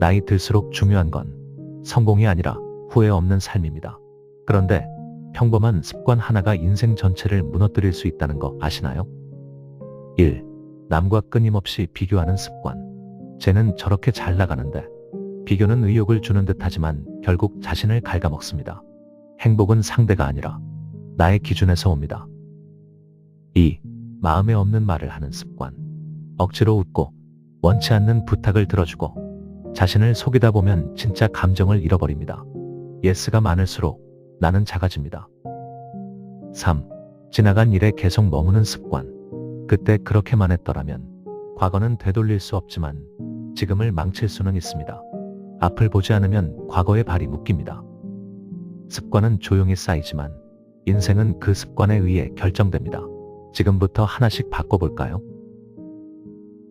나이 들수록 중요한 건 성공이 아니라 후회 없는 삶입니다. 그런데 평범한 습관 하나가 인생 전체를 무너뜨릴 수 있다는 거 아시나요? 1. 남과 끊임없이 비교하는 습관. 쟤는 저렇게 잘 나가는데 비교는 의욕을 주는 듯 하지만 결국 자신을 갉아먹습니다. 행복은 상대가 아니라 나의 기준에서 옵니다. 2. 마음에 없는 말을 하는 습관. 억지로 웃고 원치 않는 부탁을 들어주고 자신을 속이다 보면 진짜 감정을 잃어버립니다. 예스가 많을수록 나는 작아집니다. 3. 지나간 일에 계속 머무는 습관. 그때 그렇게만 했더라면 과거는 되돌릴 수 없지만 지금을 망칠 수는 있습니다. 앞을 보지 않으면 과거의 발이 묶입니다. 습관은 조용히 쌓이지만 인생은 그 습관에 의해 결정됩니다. 지금부터 하나씩 바꿔볼까요?